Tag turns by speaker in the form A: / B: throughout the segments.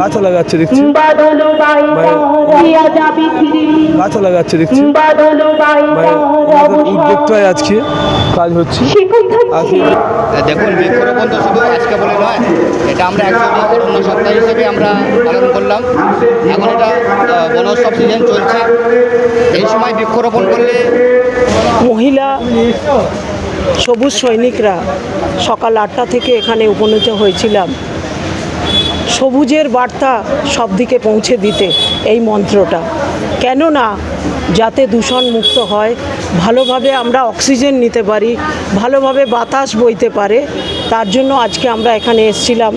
A: গাছও লাগাচ্ছে দেখছি।
B: বাদল বাইটা দিয়া যাবি ফিরে
A: গাছও লাগাচ্ছে দেখছি।
B: বাদল
A: উদ্যোগটাই আজকে কাজ হচ্ছে। আজকে
C: দেখুন বৃক্ষরোপণ তো শুধু আজকে বলে নয় এটা আমরা দিন অরণ্য সপ্তাহ হিসেবে আমরা পালন করলাম। এখন এটা বনোৎসব সিজন চলছে। এই সময় বৃক্ষরোপণ করলে
D: মহিলা সবুজ সৈনিকরা সকাল আটটা থেকে এখানে উপনীত হয়েছিলাম। সবুজের বার্তা সব দিকে পৌঁছে দিতে এই মন্ত্রটা। কেননা, যাতে দূষণ মুক্ত হয়, ভালোভাবে আমরা অক্সিজেন নিতে পারি, ভালোভাবে বাতাস বইতে পারে, তার জন্য আজকে আমরা এখানে এসেছিলাম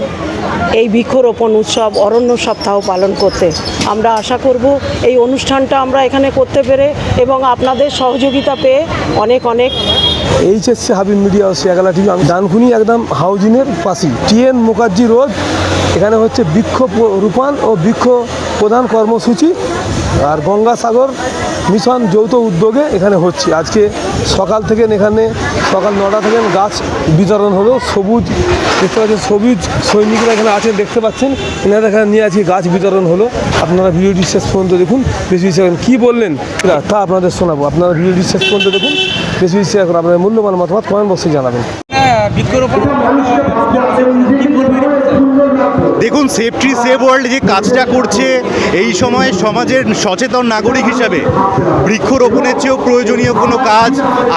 D: এই বৃক্ষরোপণ উৎসব অরণ্য সপ্তাহ পালন করতে। আমরা আশা করব এই অনুষ্ঠানটা আমরা এখানে করতে পেরে এবং আপনাদের সহযোগিতা পেয়ে অনেক অনেক
A: এইচএসসি হাবিব মিডিয়া ও শেয়াগালা টিভি আমি ডানকুনি একদম হাউজিনের পাশেই। টিএন মুখার্জি রোড, এখানে হচ্ছে বৃক্ষ রূপান ও বৃক্ষ প্রধান কর্মসূচি। আর গঙ্গাসাগর মিশন যৌথ উদ্যোগে এখানে হচ্ছে। আজকে সকাল থেকে এখানে সকাল নটা থেকে গাছ বিতরণ হলো। সবুজ, দেখতে পাচ্ছেন সবুজ সৈনিকরা এখানে আছেন, দেখতে পাচ্ছেন। এনারা এখানে নিয়ে আজকে গাছ বিতরণ হলো। আপনারা ভিডিওটি শেষ পর্যন্ত দেখুন। বেশি বেশি কী বললেন, তা আপনাদের শোনাবো। আপনারা ভিডিওটি শেষ পর্যন্ত দেখুন। বেশি বেশি করে আপনাদের মূল্যবান মতামত কমেন্ট বক্সে জানাবেন।
E: দেখুন সেফটি সেভ ওয়ার্ল্ড যে কাজটা করছে এই সময় সমাজের সচেতন নাগরিক হিসাবে বৃক্ষরোপণের চেয়েও প্রয়োজনীয় কোনো কাজ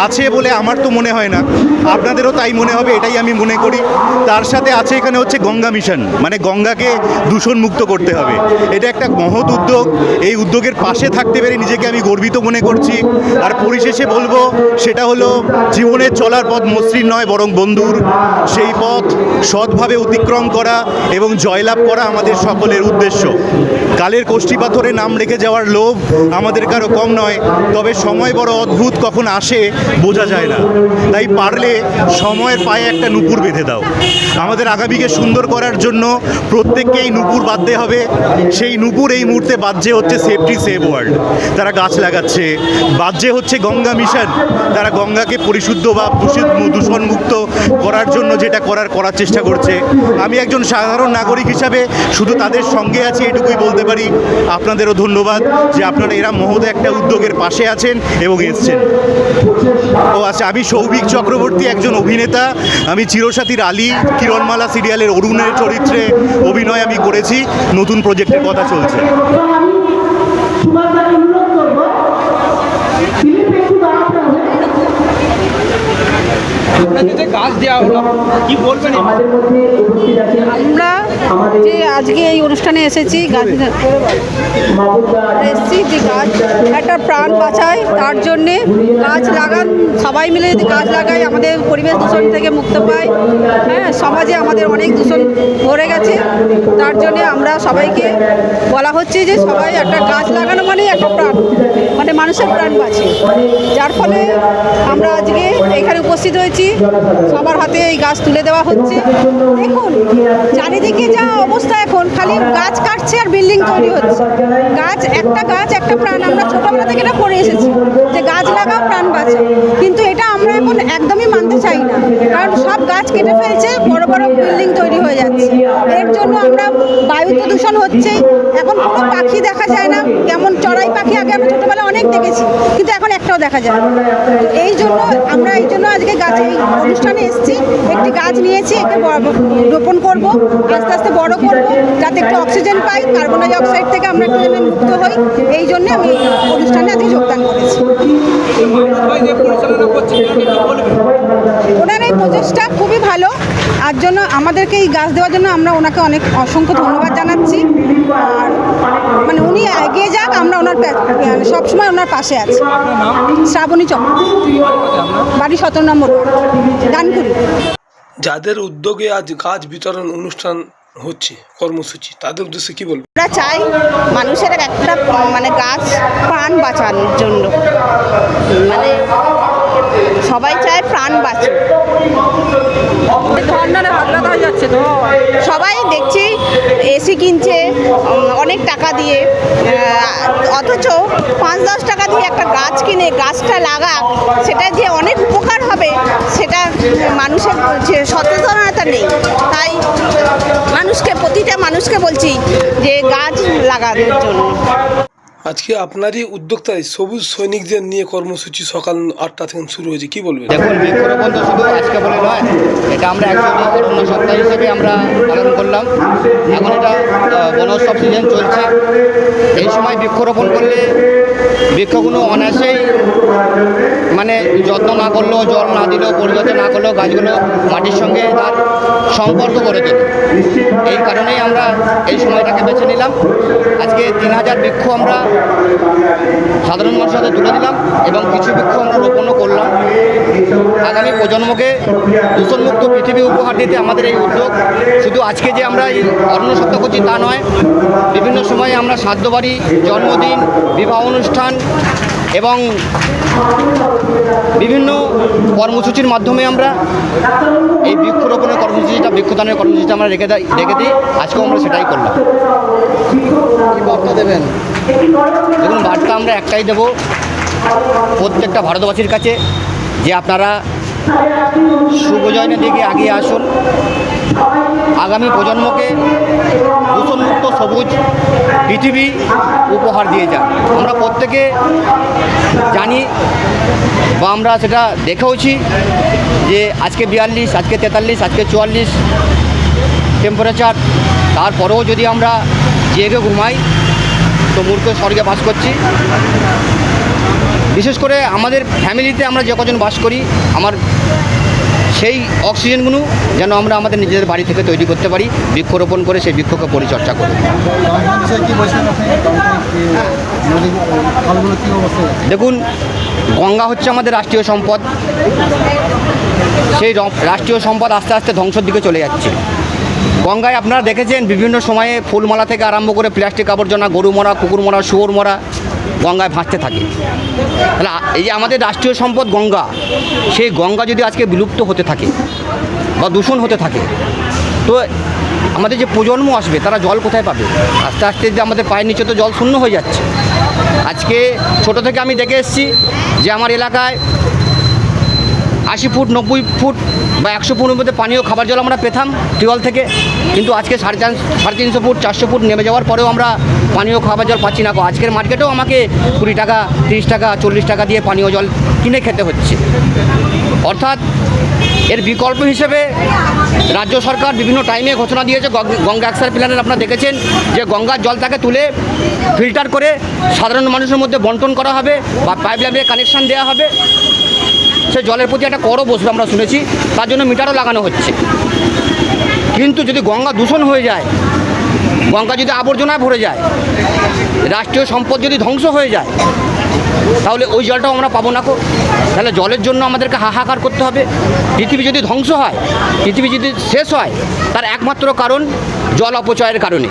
E: আছে বলে আমার তো মনে হয় না। আপনাদেরও তাই মনে হবে, এটাই আমি মনে করি। তার সাথে আছে এখানে হচ্ছে গঙ্গা মিশন মানে গঙ্গাকে দূষণ মুক্ত করতে হবে। এটা একটা মহৎ উদ্যোগ। এই উদ্যোগের পাশে থাকতে পেরে নিজেকে আমি গর্বিত মনে করছি। আর পরিশেষে বলব, সেটা হলো জীবনের চলার পথ মসৃণ নয়, বরং বন্ধুর সেই পথ সৎভাবে অতিক্রম করা এবং জয়লাভ করা আমাদের সকলের উদ্দেশ্য। কালের কোষ্ঠী পাথরে নাম রেখে যাওয়ার লোভ আমাদের কারও কম নয়, তবে সময় বড় অদ্ভুত কখন আসে বোঝা যায় না। তাই পারলে সময়ের পায়ে একটা নুপুর বেঁধে দাও। আমাদের আগামীকে সুন্দর করার জন্য প্রত্যেককেই নুপুর বাঁধতে হবে। সেই নুপুর এই মুহূর্তে বাজছে হচ্ছে সেফটি সেভ ওয়ার্ল্ড তারা গাছ লাগাচ্ছে। বাজ্যে হচ্ছে গঙ্গা মিশন তারা গঙ্গাকে পরিশুদ্ধ বা দূষিত দূষণমুক্ত করার জন্য যেটা করার করার চেষ্টা করছে। আমি একজন সাধারণ নাগরিক হিসাবে শুধু তাদের সঙ্গে আছি, এটুকুই বলতে পারি। আপনাদেরও ধন্যবাদ যে আপনারা, এরা মহৎ একটা উদ্যোগের পাশে আছেন এবং এসছেন। ও আচ্ছা আমি সৌভিক চক্রবর্তী একজন অভিনেতা। আমি চিরসাথীর আলী, কিরণমালা সিরিয়ালের অরুণের চরিত্রে অভিনয় আমি করেছি। নতুন প্রজেক্টের কথা চলছে
B: তোমার কাছে অনুরোধ করব ফিলিপ একটু দাঁড়াতে হবে আমাদের হলো। কি বলবেন
F: আমরা যে আজকে এই অনুষ্ঠানে এসেছি গাছ এসেছি যে গাছ, একটা প্রাণ বাঁচায়, তার জন্যে গাছ লাগান, সবাই মিলে যদি গাছ লাগাই আমাদের পরিবেশ দূষণ থেকে মুক্ত পাই হ্যাঁ সমাজে আমাদের অনেক দূষণ ভরে গেছে। তার জন্যে আমরা সবাইকে বলা হচ্ছে যে সবাই একটা গাছ লাগানো মানে একটা প্রাণ মানে মানুষের প্রাণ বাঁচে। যার ফলে আমরা আজকে এখানে উপস্থিত হয়েছি। সবার হাতে এই গাছ তুলে দেওয়া হচ্ছে। দেখুন, চারিদিকে যা অবস্থা এখন। খালি গাছ কাটছে আর বিল্ডিং তৈরি হচ্ছে। গাছ, একটা গাছ, একটা প্রাণ। আমরা ছোটবেলা থেকে না পড়ে এসেছি। যে গাছ লাগাও, প্রাণ বাঁচে কিন্তু এটা আমরা এখন একদমই মানতে চাই না। কারণ সব গাছ কেটে ফেলছে, বড় বড় বিল্ডিং তৈরি হয়ে যাচ্ছে। এর জন্য আমরা বায়ু প্রদূষণ হচ্ছে। এখন কোনো পাখি দেখা যায় না। কেমন চড়াই পাখি, আগে আমরা ছোটবেলায় অনেক দেখেছি, কিন্তু এখন একটাও দেখা যায় এই জন্য আমরা এই জন্য আজকে গাছ এই অনুষ্ঠানে এসেছি। একটি গাছ নিয়েছি, একে রোপণ করব, আস্তে আস্তে বড় করব, যাতে একটু অক্সিজেন পাই কার্বন ডাই অক্সাইড থেকে আমরা একটু মুক্ত হই। এই জন্য আমি অনুষ্ঠানে আজকে যোগদান করেছি। ওনার এই প্রচেষ্টা খুবই ভালো। আর জন্য আমাদেরকে এই গাছ দেওয়ার জন্য আমরা ওনাকে অনেক অসংখ্য ধন্যবাদ জানাচ্ছি। আর মানে উনি এগিয়ে যাক আমরা ওনার মানে সবসময় ওনার পাশে আছি। শ্রাবণী চক্রবর্তী বাড়ি সতেরো নম্বর ডানকুড়ি
A: যাদের উদ্যোগে আজ গাছ বিতরণ অনুষ্ঠান হচ্ছে কর্মসূচি তাদের উদ্দেশ্যে কি বলব?
F: আমরা চাই মানুষের একটা মানে গাছ প্রাণ বাঁচানোর জন্য। মানে সবাই চায় প্রাণ বাঁচুক। সবাই দেখছি এসি কিনছে অনেক টাকা দিয়ে। অথচ পাঁচ দশ টাকা দিয়ে একটা গাছ কিনে গাছটা লাগা সেটা যে অনেক উপকার হবে সেটা
G: মানুষের যে সচেতনতা নেই। তাই মানুষকে প্রতিটা মানুষকে বলছি যে গাছ লাগানোর জন্য।
A: আজকে আপনারই উদ্যোক্তায় সবুজ সৈনিকদের নিয়ে কর্মসূচি সকাল আটটা থেকে শুরু হয়েছে, কি বলবেন?
C: দেখুন বৃক্ষরোপণ তো শুধু আজকে বলে নয়, এটা আমরা অ্যাকচুয়ালি অরণ্য সপ্তাহ হিসেবে আমরা পালন করলাম। এখন এটা বনোৎসব সিজন চলছে। এই সময় বৃক্ষরোপণ করলে বৃক্ষগুলো অনায়াসেই মানে যত্ন না করলেও, জল না দিলেও, পরিচর্যা না করলেও গাছগুলো মাটির সঙ্গে তার সম্পর্ক করে তোলে। এই কারণেই আমরা এই সময়টাকে বেছে নিলাম। আজকে তিন হাজার বৃক্ষ আমরা সাধারণ মানুষের হাতে তুলে দিলাম এবং কিছু বৃক্ষ আমরা রোপণও করলাম। আগামী প্রজন্মকে দূষণমুক্ত পৃথিবী উপহার দিতে আমাদের এই উদ্যোগ। শুধু আজকে যে আমরা এই অরণ্য সত্য করছি তা নয়, বিভিন্ন সময়ে আমরা শ্রাদ্ধবাড়ি জন্মদিন, বিবাহ অনুষ্ঠান এবং বিভিন্ন কর্মসূচির মাধ্যমে আমরা এই কর্মসূচিটা, বৃক্ষদানের কর্মসূচিটা আমরা রেখে দেয়, রেখে দিই। আজকেও আমরা সেটাই করলাম। কী বার্তা দেবেন? দেখুন, বার্তা আমরা একটাই দেব। প্রত্যেকটা ভারতবাসীর কাছে, যে আপনারা শুভজয়নের দিকে এগিয়ে আসুন। আগামী প্রজন্মকে দূষণমুক্ত সবুজ পৃথিবী উপহার দিয়ে যান আমরা প্রত্যেকে জানি বা আমরা সেটা দেখেওছি যে আজকে বিয়াল্লিশ, আজকে তেতাল্লিশ, আজকে চুয়াল্লিশ টেম্পারেচার তারপরেও যদি আমরা জেগে ঘুমাই, তো মূর্খ স্বর্গে বাস করছি। বিশেষ করে আমাদের ফ্যামিলিতে আমরা যে কজন বাস করি, আমার সেই অক্সিজেনগুলো যেন আমরা আমাদের নিজেদের বাড়ি থেকে তৈরি করতে পারি বৃক্ষরোপণ করে সেই বৃক্ষকে পরিচর্যা করে। দেখুন গঙ্গা হচ্ছে আমাদের রাষ্ট্রীয় সম্পদ। সেই রাষ্ট্রীয় সম্পদ আস্তে আস্তে ধ্বংসের দিকে চলে যাচ্ছে। গঙ্গায় আপনারা দেখেছেন বিভিন্ন সময়ে ফুলমালা থেকে আরম্ভ করে প্লাস্টিক আবর্জনা গরু মরা, কুকুর মরা, শুয়োর মরা গঙ্গায় ভাসতে থাকে। তাহলে এই যে আমাদের রাষ্ট্রীয় সম্পদ গঙ্গা, সেই গঙ্গা যদি আজকে বিলুপ্ত হতে থাকে বা দূষণ হতে থাকে, তো আমাদের যে প্রজন্ম আসবে, তারা জল কোথায় পাবে? আস্তে আস্তে যে আমাদের পায়ের নিচে তো জল শূন্য হয়ে যাচ্ছে। আজকে ছোট থেকে আমি দেখে এসেছি যে আমার এলাকায় আশি ফুট, নব্বই ফুট বা একশো ফুটের মধ্যে পানীয় খাবার জল আমরা পেতাম টিউবওয়েল থেকে। কিন্তু আজকে সাড়ে চার, সাড়ে তিনশো ফুট, চারশো ফুট নেমে যাওয়ার পরেও আমরা পানীয় খাবার জল পাচ্ছি না আজকের মার্কেটেও আমাকে কুড়ি টাকা, তিরিশ টাকা, চল্লিশ টাকা দিয়ে পানীয় জল কিনে খেতে হচ্ছে। অর্থাৎ এর বিকল্প হিসেবে রাজ্য সরকার বিভিন্ন টাইমে ঘোষণা দিয়েছে গঙ্গা অ্যাকশন প্ল্যানের আপনারা দেখেছেন, যে গঙ্গার জলটাকে তুলে ফিল্টার করে সাধারণ মানুষের মধ্যে বন্টন করা হবে বা পাইপ লাইনে কানেকশান দেওয়া হবে। সে জলের প্রতি একটা করও বসবে আমরা শুনেছি, তার জন্য মিটারও লাগানো হচ্ছে। কিন্তু যদি গঙ্গা দূষণ হয়ে যায়, গঙ্গা যদি আবর্জনায় ভরে যায়, রাষ্ট্রীয় সম্পদ যদি ধ্বংস হয়ে যায়, তাহলে ওই জলটাও আমরা পাবো না কো। তাহলে জলের জন্য আমাদেরকে হাহাকার করতে হবে। পৃথিবী যদি ধ্বংস হয়, পৃথিবী যদি শেষ হয়, তার একমাত্র কারণ জল অপচয়ের কারণে।